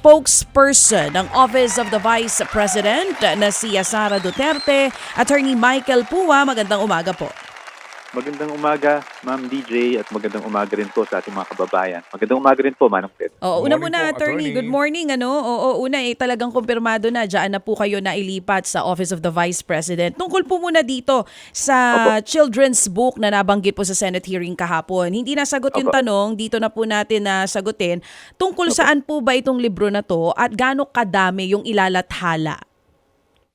spokesperson ng Office of the Vice President na si Sara Duterte, Attorney Michael Pua. Magandang umaga po. Magandang umaga, Ma'am DJ, at magandang umaga rin po sa ating mga kababayan. Magandang umaga rin po, Manong Ted. Oo, una muna, po, attorney. attorney. Good morning. Ano? Oo, una eh, talagang kumpirmado na. Diyan na po kayo na ilipat sa Office of the Vice President. Tungkol po muna dito sa children's book na nabanggit po sa Senate hearing kahapon. Hindi nasagot yung Opo. tanong, dito na po natin na sagutin. Tungkol saan po ba itong libro na to at gaano kadami yung ilalathala?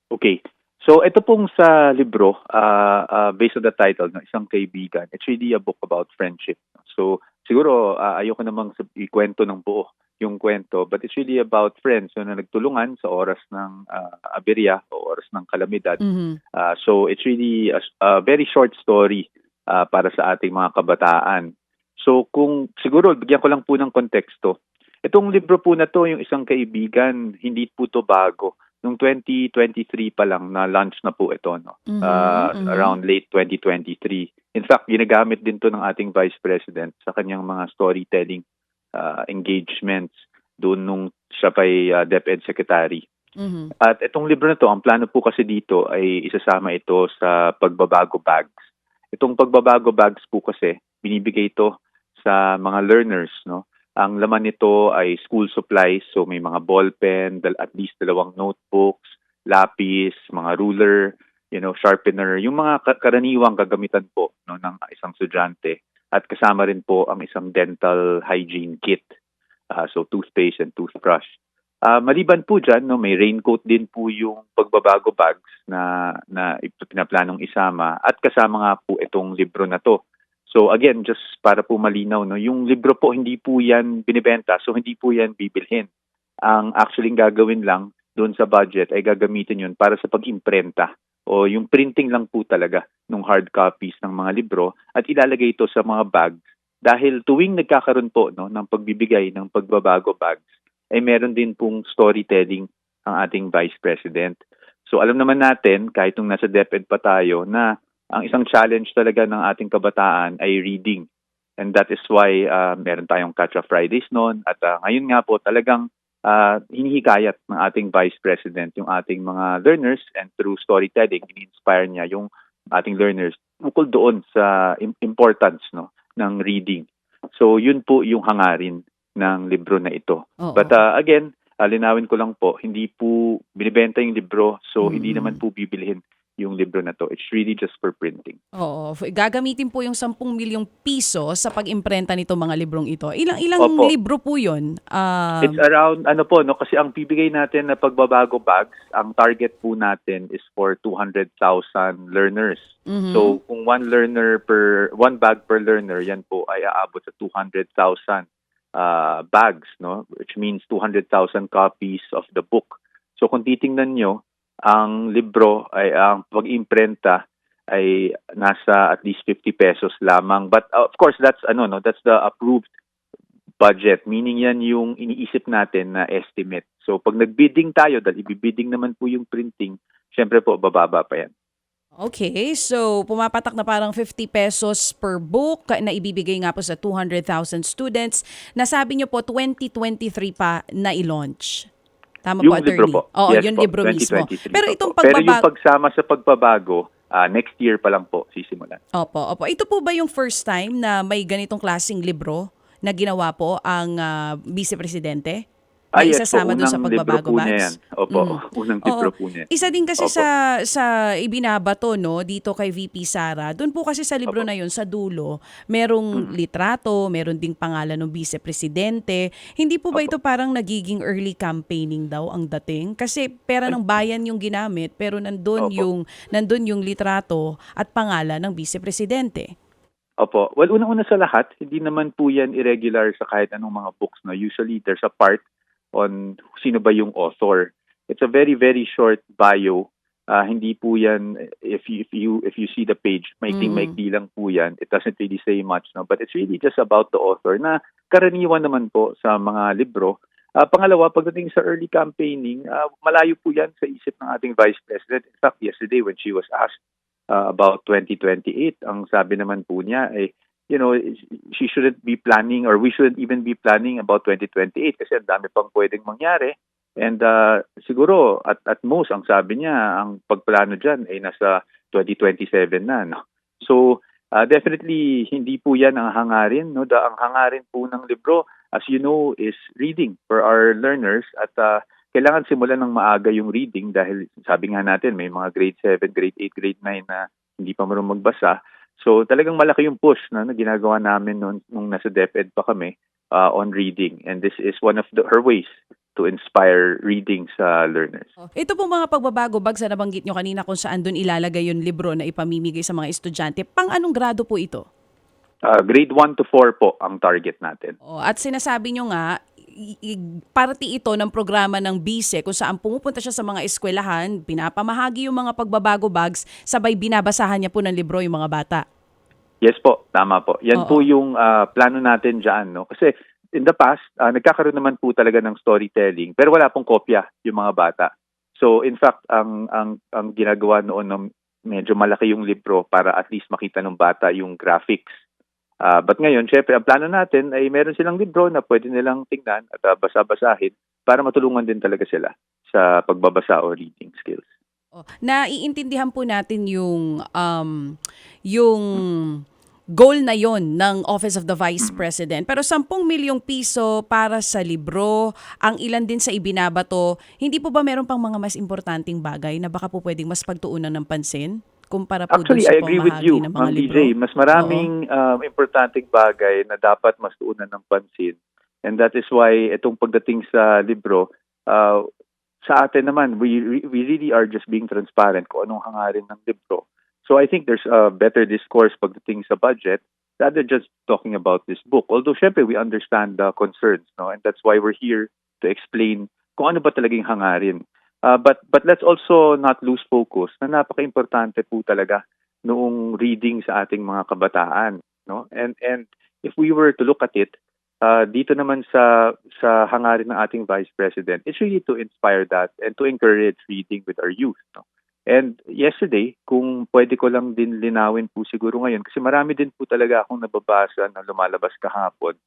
Okay. So, ito pong sa libro, uh, uh, based on the title, ng isang kaibigan, it's really a book about friendship. So, siguro, uh, ayoko namang ikwento ng buo yung kwento, but it's really about friends no, na nagtulungan sa oras ng uh, aberya o oras ng kalamidad. Mhm. Uh, so it's really a, a very short story uh, para sa ating mga kabataan. So kung siguro bigyan ko lang po ng konteksto. Itong libro po na to, yung isang kaibigan, hindi po to bago. Noong 2023 pa lang na launch na po ito no. Mhm, Uh, mhm. around late 2023. In fact, ginagamit din to ng ating Vice President sa kanyang mga storytelling uh, engagements doon nung siya pa'y uh, DepEd Secretary. Mhm. At itong libro na to, ang plano po kasi dito ay isasama ito sa pagbabago bags. Itong pagbabago bags po kasi, binibigay ito sa mga learners, no? Ang laman nito ay school supplies, so may mga ball pen, dal- at least dalawang notebooks, lapis, mga ruler, you know, sharpener, yung mga ka- karaniwang gagamitan po no, ng isang estudyante. At kasama rin po ang isang dental hygiene kit. Ah, so toothpaste and toothbrush. Ah, maliban po dyan, no, may raincoat din po yung pagbabago bags na, na pinaplanong isama at kasama nga po itong libro na to. So again, just para po malinaw, no, yung libro po hindi po yan binibenta, so hindi po yan bibilhin. Ang actually gagawin lang doon sa budget ay gagamitin yun para sa pag-imprenta o yung printing lang po talaga ng hard copies ng mga libro at ilalagay ito sa mga bags dahil tuwing nagkakaroon po no, ng pagbibigay ng pagbabago bags, ay meron din pong storytelling ang ating Vice President. So alam naman natin, kahit nung nasa DepEd pa tayo, na ang isang challenge talaga ng ating kabataan ay reading. And that is why uh, meron tayong Catch a Fridays noon. At uh, ngayon nga po talagang uh, hinihikayat ng ating Vice President yung ating mga learners and through storytelling, in-inspire niya yung ating learners ukol doon sa im- importance no ng reading. So yun po yung hangarin ng libro na ito. Oo. But uh, again, uh, linawin ko lang po, hindi po binibenta yung libro, so hindi Mm. naman po bibilihin yung libro na to. It's really just for printing. Oo, gagamitin po yung 10 milyong piso sa pag-imprenta nito mga librong ito. Ilang ilang Opo. libro po 'yon? Ah, It's around, ano po, no, kasi ang bibigay natin na pagbabago bags, ang target po natin is for 200,000 learners. mhm. So kung one learner per, one bag per learner, yan po ay aabot sa 200,000 uh, bags, no? Which means 200,000 copies of the book. So kung titingnan nyo, ang libro ay ang pag-imprenta ay nasa at least 50 pesos lamang. But of course, that's ano no, that's the approved budget. Meaning yan yung iniisip natin na estimate. So pag nagbidding tayo, dahil ibibidding naman po yung printing, syempre po bababa pa yan. Okay, so pumapatak na parang 50 pesos per book na ibibigay nga po sa 200,000 students. Nasabi niyo po 2023 pa na i-launch. Tama po, Yung attorney? libro po. Oo, Yes yung po, libro mismo. 2023 Pero itong po. Pero yung pagbabago... pagsama sa pagbabago, ah, next year pa lang po sisimulan. Opo, opo. Ito po ba yung first time na may ganitong klasing libro na ginawa po ang ah, Vice Presidente? Na Ah, yes isasama doon sa pagbabago niya yan. Opo, Mm. unang Oo. libro po niya. Isa din kasi Opo. sa sa ibinabato no dito kay VP Sara. Doon po kasi sa libro Opo. Mm. na 'yon sa dulo, merong litrato, meron ding pangalan ng vice presidente. Hindi po ba Opo. ito parang nagiging early campaigning daw ang dating? Kasi pera ng bayan yung ginamit pero nandun Opo. yung nandun yung litrato at pangalan ng vice presidente. Opo. Well, unang-una sa lahat, hindi naman po yan irregular sa kahit anong mga books. No? Usually, there's a part on sino ba yung author. It's a very, very short bio. Ah, hindi po yan, if you, if you, if you see the page, maikling Mm. maikli lang po yan. It doesn't really say much. No? But it's really just about the author na karaniwan naman po sa mga libro. Ah, pangalawa, pagdating sa early campaigning, ah, malayo po yan sa isip ng ating Vice President. In fact, yesterday when she was asked uh, about 2028. Ang sabi naman po niya ay you know, she shouldn't be planning or we shouldn't even be planning about 2028 kasi ang dami pang pwedeng mangyari. And uh, siguro at at most ang sabi niya ang pagplano diyan ay nasa 2027 na no. So uh, definitely hindi po 'yan ang hangarin no. Da, ang hangarin po ng libro as you know is reading for our learners at uh, kailangan simulan ng maaga yung reading dahil sabi nga natin may mga grade 7, grade 8, grade 9 na hindi pa marunong magbasa. So talagang malaki yung push na, na ginagawa namin noon nung nasa DepEd pa kami uh, on reading and this is one of the, her ways to inspire reading sa learners. Ito po mga pagbabago bag sa nabanggit nyo kanina kung saan doon ilalagay yung libro na ipamimigay sa mga estudyante. Pang anong grado po ito? Uh, grade 1 to 4 po ang target natin. O, at sinasabi nyo nga, party ito ng programa ng BISE kung saan pumupunta siya sa mga eskwelahan, pinapamahagi yung mga pagbabago bags, sabay binabasahan niya po ng libro yung mga bata. Yes po, tama po. Yan Oo. po yung uh, plano natin dyan. No? Kasi in the past, uh, nagkakaroon naman po talaga ng storytelling pero wala pong kopya yung mga bata. So in fact, ang ang ang ginagawa noon ng medyo malaki yung libro para at least makita ng bata yung graphics. Uh, but ngayon, syempre, ang plano natin ay meron silang libro na pwede nilang tingnan at uh, basa-basahin para matulungan din talaga sila sa pagbabasa o reading skills. O, naiintindihan po natin yung um, yung goal na yon ng Office of the Vice President. Pero 10 milyong piso para sa libro, ang ilan din sa ibinabato, hindi po ba meron pang mga mas importanteng bagay na baka po pwedeng mas pagtuunan ng pansin? Kumpara po Actually, dun sa I agree with you, ng mga Ma'am libro. DJ. Mas maraming um, importanteng bagay na dapat mas tuunan ng pansin. And that is why itong pagdating sa libro, uh, sa atin naman, we, we really are just being transparent kung anong hangarin ng libro. So I think there's a better discourse pagdating sa budget rather just talking about this book. Although, syempre, we understand the concerns, no? And that's why we're here to explain kung ano ba talagang hangarin. Uh, but but let's also not lose focus na napaka-importante po talaga noong reading sa ating mga kabataan, no? And and if we were to look at it, uh, dito naman sa sa hangarin ng ating Vice President, it's really to inspire that and to encourage reading with our youth, no? And yesterday, kung pwede ko lang din linawin po siguro ngayon, kasi marami din po talaga akong nababasa na lumalabas kahapon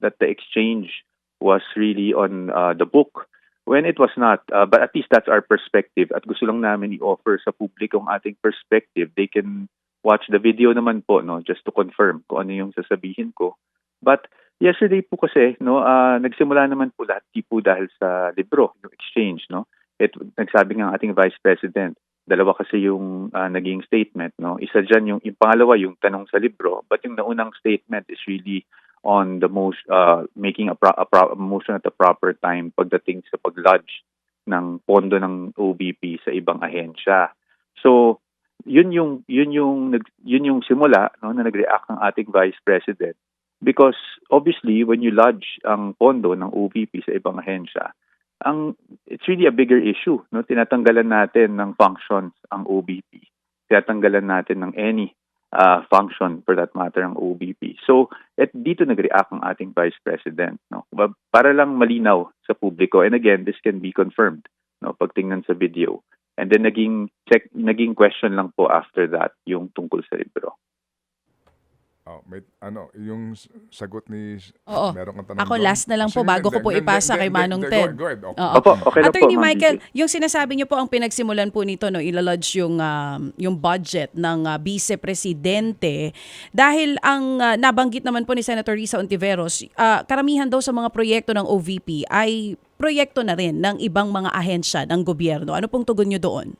that the exchange was really on uh, the book when it was not. Uh, but at least that's our perspective at gusto lang namin i-offer sa publiko ang ating perspective. They can watch the video naman po, no, just to confirm kung ano yung sasabihin ko. But yesterday po kasi, no, uh, nagsimula naman po lahat di po dahil sa libro, yung exchange, no. It, nagsabi ang ating Vice President, dalawa kasi yung uh, naging statement, no. Isa diyan yung, yung pangalawa yung tanong sa libro, but yung naunang statement is really on the most uh, making a, pro- a, pro- motion at the proper time pagdating sa pag-lodge ng pondo ng OBP sa ibang ahensya. So, yun yung yun yung yun yung simula no na nag-react ng ating Vice President because obviously when you lodge ang pondo ng OBP sa ibang ahensya ang it's really a bigger issue no tinatanggalan natin ng functions ang OBP tinatanggalan natin ng any uh, function for that matter ang OBP so at dito nag-react ang ating Vice President no? Para lang malinaw sa publiko. And again this can be confirmed no? Pagtingnan sa video. And then naging check naging question lang po after that yung tungkol sa libro Oh, may, ano, yung sagot ni... Oo. Meron kang tanong Ako doon? last na lang po Sige, bago ko then- po then- ipasa then- kay then- Manong then- Ted. Go ahead, go ahead. Oo. Opo, okay lang po, Attorney Ma'am Michael, yung sinasabi niyo po ang pinagsimulan po nito no, ilalodge yung um, yung budget ng uh, vice presidente dahil ang uh, nabanggit naman po ni Senator Risa Ontiveros, uh, karamihan daw sa mga proyekto ng OVP ay proyekto na rin ng ibang mga ahensya ng gobyerno. Ano pong tugon niyo doon?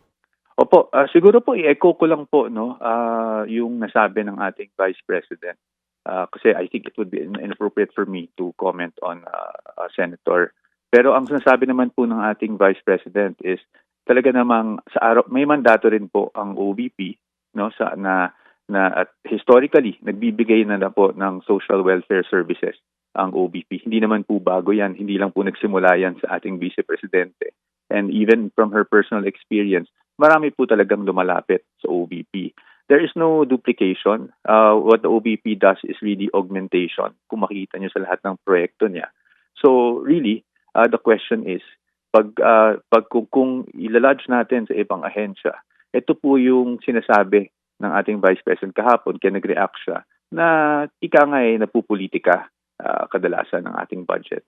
Opo, ah, siguro po i-echo ko lang po no ah, yung nasabi ng ating Vice President. Ah, kasi I think it would be in- inappropriate for me to comment on ah, a senator. Pero ang sinasabi naman po ng ating Vice President is talaga namang sa araw may mandato rin po ang OBP no sa na na at historically nagbibigay na na po ng social welfare services ang OBP. Hindi naman po bago 'yan, hindi lang po nagsimula 'yan sa ating Vice Presidente. And even from her personal experience, marami po talagang lumalapit sa OBP. There is no duplication. Uh, what the OBP does is really augmentation. Kung makikita nyo sa lahat ng proyekto niya. So really, uh, the question is, pag, uh, pag kung, kung ilalodge natin sa ibang ahensya, ito po yung sinasabi ng ating Vice President kahapon, kaya nag-react siya, na ika nga ay napupolitika ah, kadalasan ng ating budget.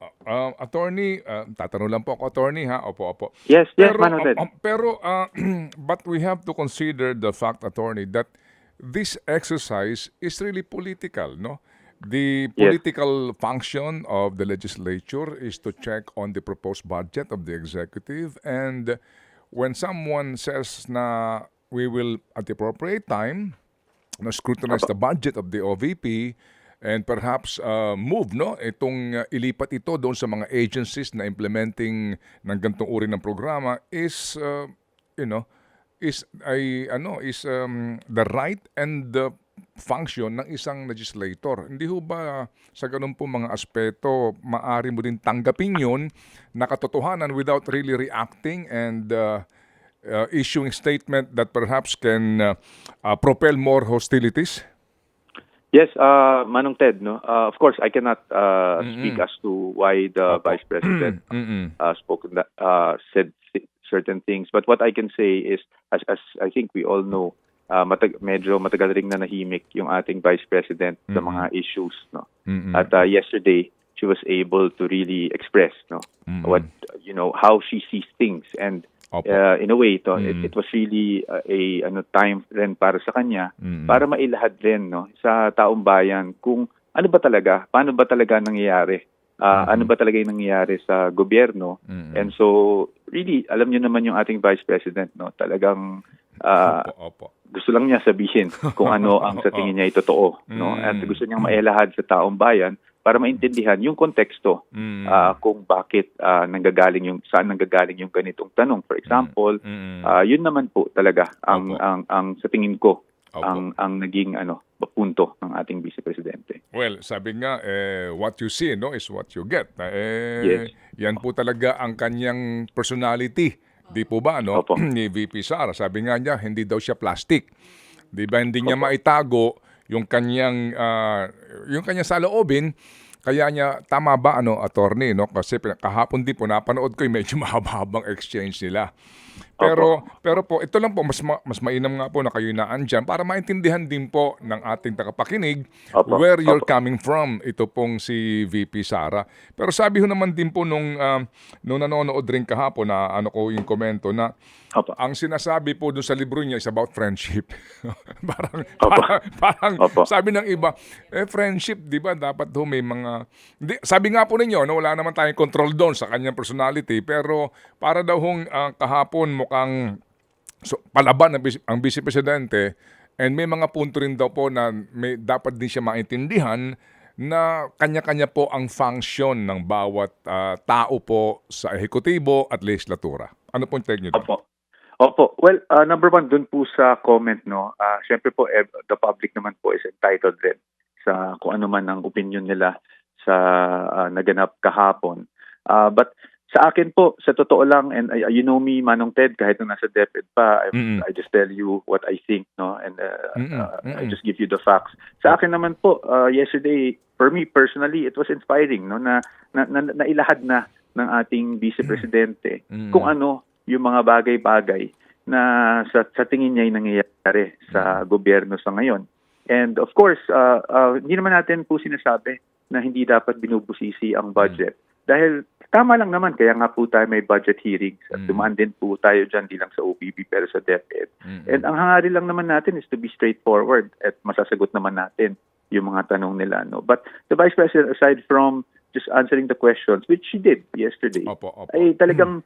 Uh, attorney, uh, tatanong lang po ako, attorney ha? Opo, opo. Yes, yes, Pero, Manong Ted. um, um, pero uh, but we have to consider the fact, attorney, that this exercise is really political, no? The Yes. political function of the legislature is to check on the proposed budget of the executive and when someone says na we will at the appropriate time na scrutinize the budget of the OVP and perhaps uh, move no itong uh, ilipat ito doon sa mga agencies na implementing ng ganitong uri ng programa is uh, you know is ay ano is um, the right and the function ng isang legislator. Hindi ho ba sa ganun po mga aspeto maari mo din tanggapin yun na katotohanan without really reacting and uh, uh, issuing statement that perhaps can uh, uh, propel more hostilities? Yes, uh, Manong Ted, no. Uh, of course, I cannot uh, speak as to why the Vice President uh, spoke that, uh, said th- certain things. But what I can say is, as, as I think we all know, uh, matag- medyo matagal ring nanahimik yung ating Vice President sa mga issues, no. Mm-mm. At uh, yesterday, she was able to really express, no, what you know how she sees things, and Opo. uh, in a way, to, it, it was really uh, a ano time rin para sa kanya Mm-mm. para mailahad din, no, sa taong bayan kung ano ba talaga, paano ba talaga nangyayari, uh, ano ba talaga yung nangyayari sa gobyerno, Mm-mm. and so really, alam niyo naman yung ating Vice President, no, talagang uh, opo, opo. gusto lang niya sabihin kung ano ang sa tingin niya ay totoo, no? Mm. At gusto niyang mailahad sa taong bayan para maintindihan yung konteksto Mm. ah, kung bakit ah, nanggagaling yung saan nanggagaling yung ganitong tanong. For example, Mm-mm. ah, yun naman po talaga ang Opo. ang ang sa tingin ko Opo. ang ang naging ano punto ng ating vice presidente. Well, sabi nga, eh, what you see no, is what you get. Eh, Yes. Yan po talaga ang kanyang personality. Di po ba, no? Opo. Ni VP Sara. Sabi nga niya, hindi daw siya plastic. Di ba, hindi niya maitago yung kanyang, ah, yung kanyang saloobin. Kaya niya, tama ba, ano, attorney, no? Kasi kahapon din po, napanood ko yung medyo mahaba-habang exchange nila. Pero pero po ito lang po mas ma- mas mainam nga po na kayo naandyan para maintindihan din po ng ating tagapakinig Opo. where you're Opo. coming from. Ito pong si VP Sara. Pero sabi ho naman din po nung um, nung nanonood rin kahapon na ano ko yung komento na Opo. ang sinasabi po dun sa libro niya is about friendship. parang, Opo. parang, parang Opo. sabi ng iba, eh friendship, di ba, dapat ho may mga... Di, sabi nga po ninyo, no, wala naman tayong control doon sa kanyang personality, pero para daw hong ah, kahapon mukhang so, palaban ang, ang vice presidente and may mga punto rin daw po na may, dapat din siya maintindihan na kanya-kanya po ang function ng bawat ah, tao po sa ehekutibo at legislatura. Ano pong take nyo? Opo. Opo. Well, uh, number one, dun po sa comment, no, uh, syempre po, eh, the public naman po is entitled rin sa kung ano man ang opinion nila sa uh, naganap kahapon. Uh, but sa akin po, sa totoo lang, and uh, you know me, Manong Ted, kahit nung nasa DepEd pa, I. I just tell you what I think, no, and uh, uh, I just give you the facts. Sa akin naman po, uh, yesterday, for me personally, it was inspiring, no, na, na, na nailahad na ng ating vice presidente kung ano yung mga bagay-bagay na sa, sa tingin niya ay nangyayari sa gobyerno sa ngayon. And of course, uh, uh, hindi naman natin po sinasabi na hindi dapat binubusisi ang budget. Dahil tama lang naman, kaya nga po tayo may budget hearings at Mm. dumaan din po tayo dyan, di lang sa OPB pero sa DepEd. Mm-mm. And ang hangarin lang naman natin is to be straightforward at masasagot naman natin yung mga tanong nila. No? But the Vice President, aside from just answering the questions, which she did yesterday, Opo, opo. ay talagang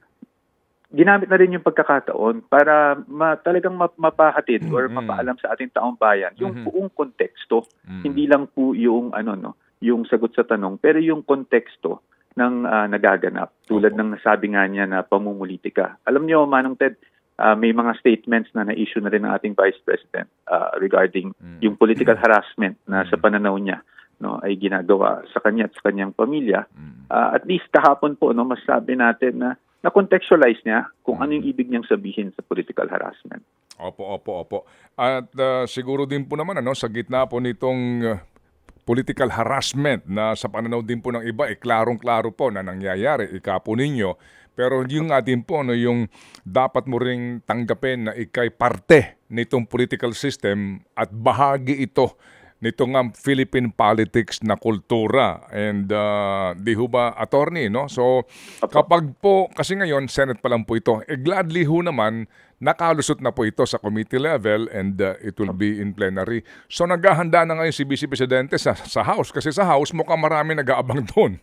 ginamit na rin yung pagkakataon para ma, talagang map- mapahatid or Mm. mapaalam sa ating taong bayan yung Mhm. buong konteksto. Mm. Hindi lang po yung ano no, yung sagot sa tanong, pero yung konteksto ng ah, nagaganap. Tulad ng nasabi nga niya na pamumulitika. Alam niyo, Manong Ted, ah, may mga statements na na-issue na rin ng ating Vice President ah, regarding Mm. yung political harassment na sa Mm. pananaw niya no ay ginagawa sa kanya at sa kanyang pamilya Mm. Ah, at least kahapon po no masabi natin na na contextualize niya kung ano Mm. yung ibig niyang sabihin sa political harassment. Opo, opo, opo. At ah, siguro din po naman ano sa gitna po nitong political harassment na sa pananaw din po ng iba, eh, klarong-klaro po na nangyayari, ika po ninyo. Pero yung nga din po, no, yung dapat mo ring tanggapin na ikay parte nitong political system at bahagi ito nito nga Philippine politics na kultura and uh, di ho ba attorney no so kapag po kasi ngayon Senate pa lang po ito eh gladly ho naman nakalusot na po ito sa committee level and uh, it will be in plenary so naghahanda na ngayon si Vice Presidente sa, sa House kasi sa House mukhang marami nag-aabang doon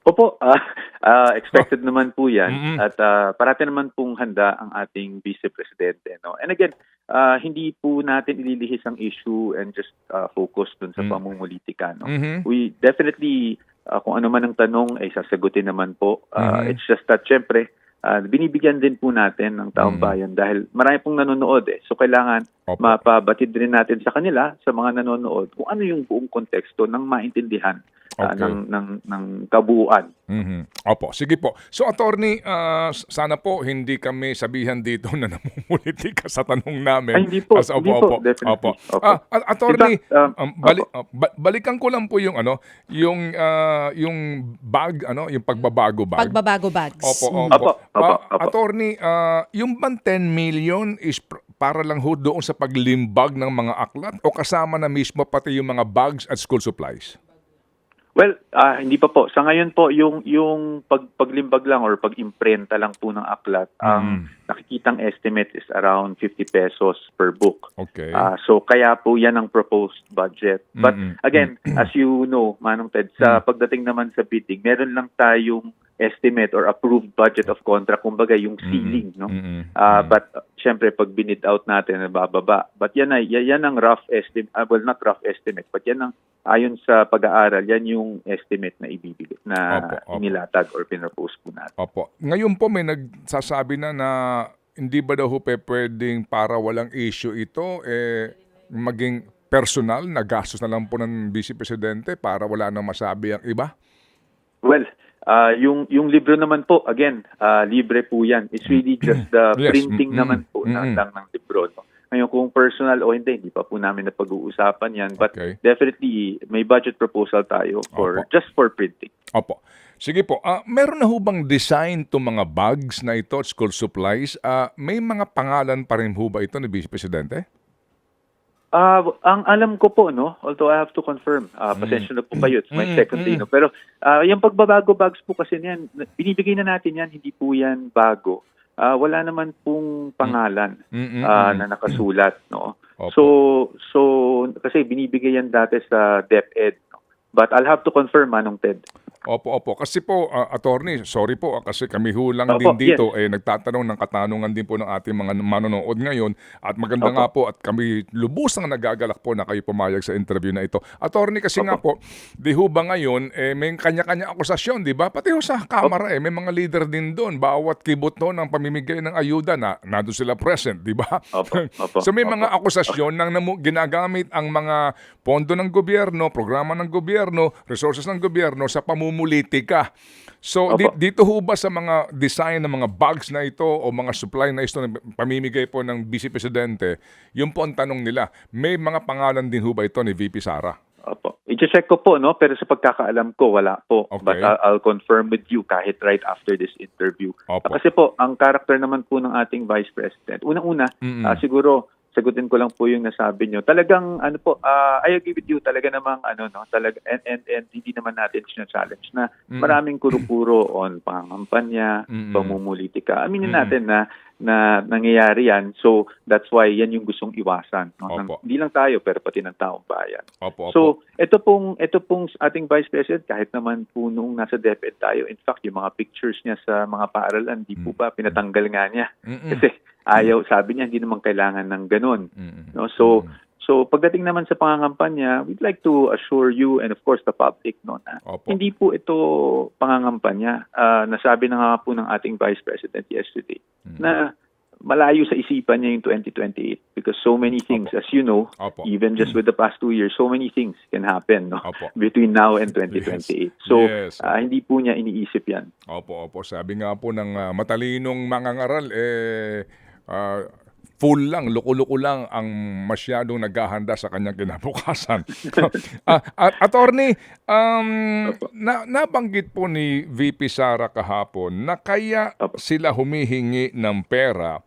Opo, ah, ah, expected naman po yan. Mm-mm. At ah, parati naman pong handa ang ating Vice Presidente. No? And again, ah, hindi po natin ililihis ang issue and just ah, focus dun sa Mm. pamumulitika. No? Mhm. We definitely, ah, kung ano man ang tanong, ay sasagutin naman po. Ah, Mhm. It's just that, syempre, ah, binibigyan din po natin ng taong Mm. bayan dahil marami pong nanonood eh. So kailangan Opo. mapabatid rin natin sa kanila, sa mga nanonood, kung ano yung buong konteksto ng maintindihan ah, Okay. ng, ng, ng kabuuan. Mhm. Opo, sige po. So attorney, s- sana po hindi kami sabihan dito na namumuliti ka sa tanong namin. Ay, hindi po. As- Hindi opo, po. opo. Definitely. Opo. Opo. Ah, at- attorney, fact, um, um, bali- opo. ba- balikan ko lang po yung ano, yung ah, yung bag ano, yung pagbabago bag. Pagbabago bags. Opo, opo. Opo, opo, Ah, opo. attorney, ah, yung bang 10 million is pr- para lang ho doon sa paglimbag ng mga aklat o kasama na mismo pati yung mga bags at school supplies? Well, ah, hindi pa po. Sa ngayon po, yung, yung pag, paglimbag lang or pag-imprenta lang po ng aklat, Mm. ang nakikitang estimate is around 50 pesos per book. Okay. Ah, so kaya po yan ang proposed budget. But Mm-mm. again, as you know, Manong Ted, sa Mm. pagdating naman sa bidding, meron lang tayong estimate or approved budget of contract, kumbaga yung ceiling, no? Mm-mm. Ah, Mm. but uh, syempre pag binid out natin nabababa. But yan ay yan, ang rough estimate, well not rough estimate, but yan ang ayon sa pag-aaral, yan yung estimate na ibibigay na Opo, opo. inilatag or pinropose po natin. Opo. Ngayon po may nagsasabi na na hindi ba daw pe pwedeng para walang issue ito, eh, maging personal na gastos na lang po ng Vice Presidente para wala nang masabi ang iba? Well, ah, yung yung libro naman po, again, ah, libre po yan. It's really just the Yes, printing mm, naman po mm, na, mm. lang ng libro. No? Ngayon, kung personal o hindi, hindi pa po namin na pag-uusapan yan. But Okay. definitely, may budget proposal tayo for Opo. just for printing. Opo. Sige po, ah, meron na ho bang design to mga bags na ito, school supplies? Ah, may mga pangalan pa rin ho ba ito ni Vice Presidente? Ah, ang alam ko po no, although I have to confirm. Ah, pasensya na po kayo, it's my Mm, second mm. day no. Pero ah, yung pagbabago bags po kasi niyan, binibigay na natin yan, hindi po yan bago. Ah, wala naman pong pangalan ah, na nakasulat no. Opo. So so kasi binibigay yan dati sa DepEd. No? But I'll have to confirm Manong Ted. Opo, opo. Kasi po, ah, attorney, sorry po ah, kasi kami ho lang Opo, din dito eh nagtatanong ng katanungan din po ng ating mga manonood ngayon at maganda Opo. nga po at kami lubusang nagagalak po na kayo pumayag sa interview na ito. Attorney, kasi nga po, di ho ba ngayon eh, may kanya-kanya akusasyon, di ba? Pati ho sa Kamara eh, may mga leader din doon. Bawat kibot no ng pamimigay ng ayuda na nandun sila present, di ba? Opo, opo, so may opo. mga akusasyon nang namu- ginagamit ang mga pondo ng gobyerno, programa ng gobyerno, resources ng gobyerno sa pamumulitika. So di- dito ho ba sa mga design ng mga bags na ito o mga supply na ito na pamimigay po ng Vice Presidente, yun po ang tanong nila, may mga pangalan din ho ba ito ni VP Sara? Opo. I-check ko po, no? Pero sa pagkakaalam ko, wala po. Okay. But I'll, I'll confirm with you kahit right after this interview. Opo. Kasi po, ang character naman po ng ating Vice President, unang-una, Mm-mm. ah, siguro, sagutin ko lang po yung nasabi nyo. Talagang, ano po, ah, I agree with you, talaga namang, ano, no, talaga, and, and, and hindi naman natin challenge na Mm-mm. maraming kuro-kuro on pangangampanya, Mm-mm. pamumulitika. Aminin Mm-mm. natin na na nangyayari yan. So, that's why yan yung gustong iwasan. No? Ng- Opo. Hindi lang tayo, pero pati ng taong bayan. Opo, opo. So, ito pong ito pong ating Vice President kahit naman po nung nasa DepEd tayo, in fact, yung mga pictures niya sa mga paaralan, di po Mm. ba pinatanggal nga niya. Mm-mm. Kasi ayaw, sabi niya, hindi naman kailangan ng ganun. Mm-mm. No? So. So pagdating naman sa pangangampanya, we'd like to assure you and of course the public no na Opo. hindi po ito pangangampanya. Ah, nasabi na nga po ng ating Vice President yesterday Mm. na malayo sa isipan niya yung 2028 because so many things, as you know, Opo. even just with the past two years, so many things can happen no? Opo. between now and 2028. So, Yes. ah, hindi po niya iniisip yan. Opo, opo. Sabi nga po ng ah, matalinong mangangaral, eh, ah, full lang, loko-loko lang ang masyadong naghahanda sa kanyang kinabukasan. Ah, at attorney, um, na, nabanggit po ni VP Sara kahapon na kaya sila humihingi ng pera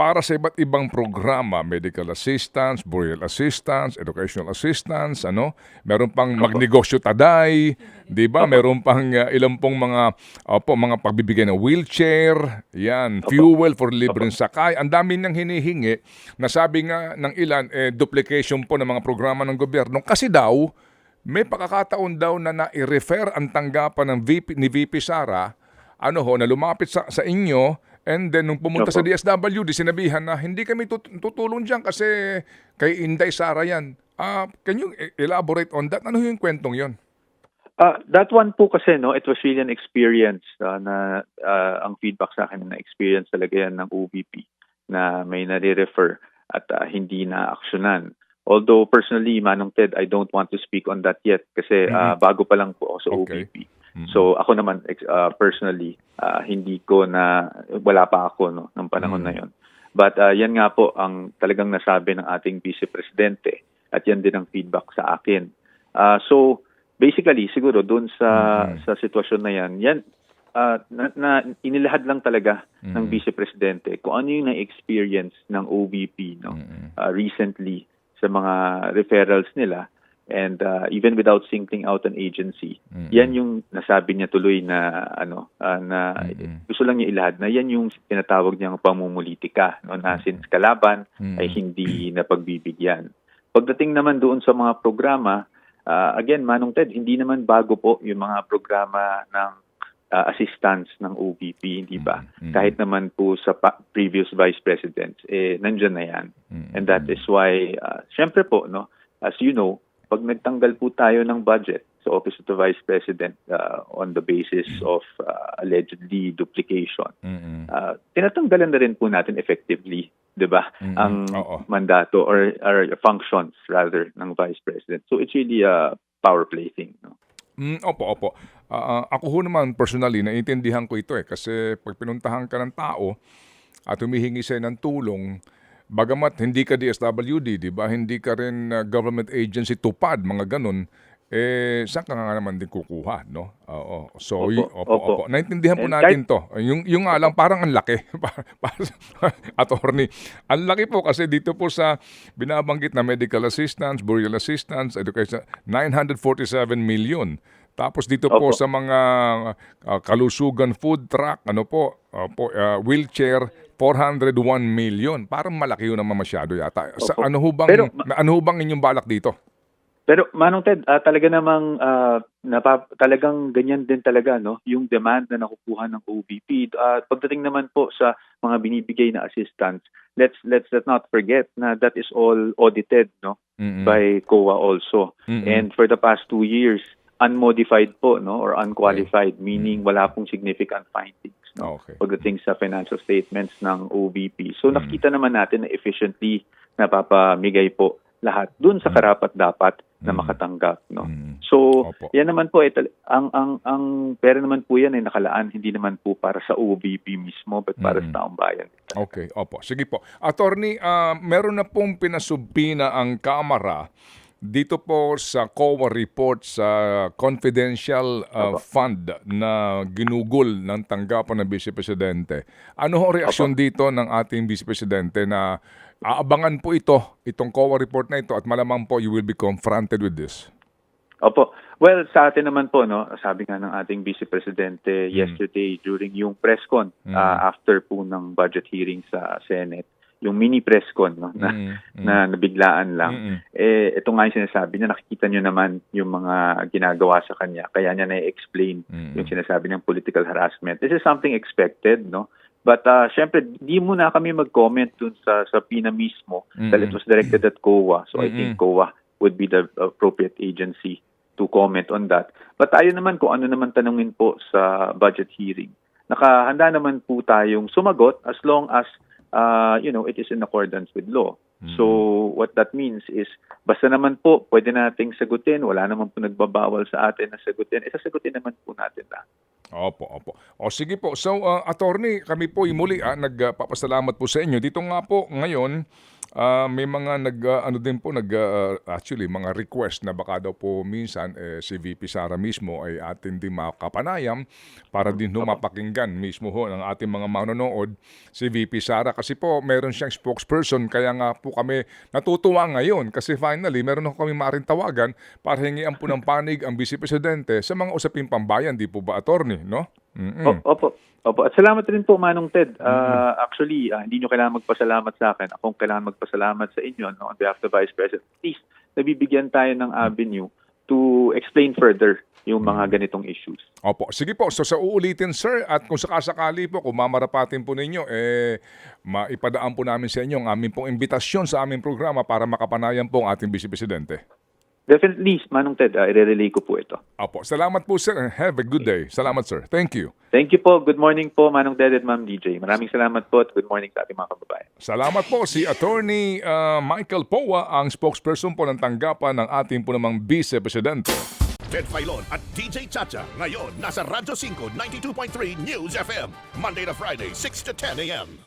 para sa iba't ibang programa, medical assistance, burial assistance, educational assistance, ano? Meron pang magnegosyo taday, 'di ba? Meron pang uh, ilang pong mga opo, mga pagbibigay ng wheelchair, 'yan, fuel for libreng sakay. Ang dami niyang hinihingi na sabi nga ng ilan eh duplication po ng mga programa ng gobyerno kasi daw may pagkakataon daw na na-refer ang tanggapan ng VP, ni VP Sara ano ho, na lumapit sa, sa inyo and then nung pumunta sa Opo. DSWD, sinabihan na hindi kami tut- tutulong dyan kasi kay Inday Sara yan. Ah, can you e- elaborate on that? Ano yung kwentong yon? Ah, that one po kasi no, it was really an experience ah, na ah, ang feedback sa akin na experience talaga yan ng OVP na may nare-refer at ah, hindi na aksyonan. Although personally, Manong Ted, I don't want to speak on that yet kasi ah, bago pa lang po ako sa Okay. OVP. So ako naman ah, personally, ah, hindi ko na wala pa ako no ng panahon na 'yon. But ah, yan nga po ang talagang nasabi ng ating vice presidente at yan din ang feedback sa akin. Ah, so basically siguro doon sa sa sitwasyon na yan, yan ah, na, na inilahad lang talaga ng vice presidente kung ano yung na-experience ng OVP no ah, recently sa mga referrals nila and uh, even without singling out an agency yan yung nasabi niya tuloy na ano ah, na gusto lang niya ilahad na yan yung tinatawag niyang pamumulitika no na since kalaban ay hindi napagbibigyan. Pagdating naman doon sa mga programa ah, again Manong Ted hindi naman bago po yung mga programa ng ah, assistance ng OVP hindi ba? Kahit naman po sa pa- previous vice presidents eh nandiyan na yan. And that is why uh, syempre po no as you know pag nagtanggal po tayo ng budget sa Office of the Vice President uh, on the basis of uh, allegedly duplication, uh, tinatanggalan na rin po natin effectively, 'di ba? Ang Oo. mandato or, or functions rather ng Vice President. So it's really a power play thing, no? Mm, opo, opo. Ah, ako ho naman personally, naiintindihan ko ito eh. Kasi pag pinuntahan ka ng tao at humihingi sa'yo ng tulong, bagamat hindi ka DSWD, di ba? Hindi ka rin ah, government agency tupad, mga ganun, eh, saan ka nga naman din kukuha, no? Oo. So, Opo, y- opo, opo. opo. Naintindihan po And natin to. Yung, yung nga lang, parang ang laki. Attorney, ang laki po kasi dito po sa binabanggit na medical assistance, burial assistance, education, 947 million. Tapos dito po Opo. sa mga ah, kalusugan food truck, ano po, opo, ah, wheelchair, 401 million. Parang malaki yun naman masyado yata. Sa, Opo. ano ho bang, Pero- ano ho bang inyong balak dito? Pero Manong Ted, ah, talaga namang ah, napa, talagang ganyan din talaga no, yung demand na nakukuha ng OVP. Ah, pagdating naman po sa mga binibigay na assistance, let's let's let not forget na that is all audited no Mm-mm. by COA also. Mm-mm. And for the past two years, unmodified po no or unqualified meaning wala pong significant findings no Okay. pagdating sa financial statements ng OVP. So nakita naman natin na efficiently napapamigay po lahat dun sa karapat dapat na makatanggap no. Mm. So Opo. yan naman po eh, ang ang ang pera naman po yan ay nakalaan hindi naman po para sa OVP mismo but para sa taong bayan. Okay, opo. Sige po. Attorney, ah, meron na pong pinasubpina ang Kamara dito po sa COA report sa confidential ah, fund na ginugol ng tanggapan ng Vice Presidente. Ano ho reaksyon dito ng ating Vice Presidente na aabangan po ito, itong COA report na ito at malamang po you will be confronted with this? Opo. Well, sa atin naman po, no, sabi nga ng ating Vice Presidente yesterday during yung press con ah, after po ng budget hearing sa Senate, yung mini press con no, na, Mm, mm. na nabiglaan lang. Mm-mm. Eh, ito nga yung sinasabi niya, nakikita niyo naman yung mga ginagawa sa kanya. Kaya niya na-explain Mm. yung sinasabi niyang political harassment. This is something expected, no? But uh, syempre, di muna kami mag-comment dun sa, sa PINA mismo dahil it was directed at COA. So I think COA would be the appropriate agency to comment on that. But tayo naman kung ano naman tanungin po sa budget hearing. Nakahanda naman po tayong sumagot as long as uh, you know, it is in accordance with law. So what that means is basta naman po pwede nating sagutin, wala naman po nagbabawal sa atin na sagutin, isasagutin naman po natin lahat. Opo, opo. O sige po. So, uh, attorney, kami po muli ah, nagpapasalamat po sa inyo. Dito nga po ngayon, ah, may mga nag ah, ano din po nag ah, actually mga request na baka daw po minsan eh, si VP Sara mismo ay atin din makapanayam para din ho mapakinggan mismo ho ng ating mga manonood si VP Sara kasi po meron siyang spokesperson kaya nga po kami natutuwa ngayon kasi finally meron ho kami maaaring tawagan para hingian po ng panig ang Vice Presidente sa mga usaping pambayan, di po ba, attorney, no? Mm-mm. O- Opo. Opo. At salamat rin po, Manong Ted. Ah, Actually, ah, hindi nyo kailangan magpasalamat sa akin. Akong kailangan magpasalamat sa inyo no, on behalf of the Vice President. At least, nabibigyan tayo ng avenue to explain further yung mga ganitong issues. Opo. Sige po. So sa uulitin, sir, at kung sakasakali po, kung mamarapatin po ninyo, eh, maipadaan po namin sa inyo ang aming pong imbitasyon sa aming programa para makapanayan po ang ating Vice Presidente. Definitely, Manong Ted, uh, i-relay ko po ito. Opo. Salamat po, sir. Have a good day. Salamat, sir. Thank you. Thank you po. Good morning po, Manong Ted at Ma'am DJ. Maraming salamat po at good morning sa ating mga kababayan. Salamat po si Attorney uh, Michael Powa, ang spokesperson po ng tanggapan ng ating po namang Vice Presidente. Ted Filon at DJ Chacha. Ngayon, nasa Radyo 5, 92.3 News FM. Monday to Friday, 6 to 10 a.m.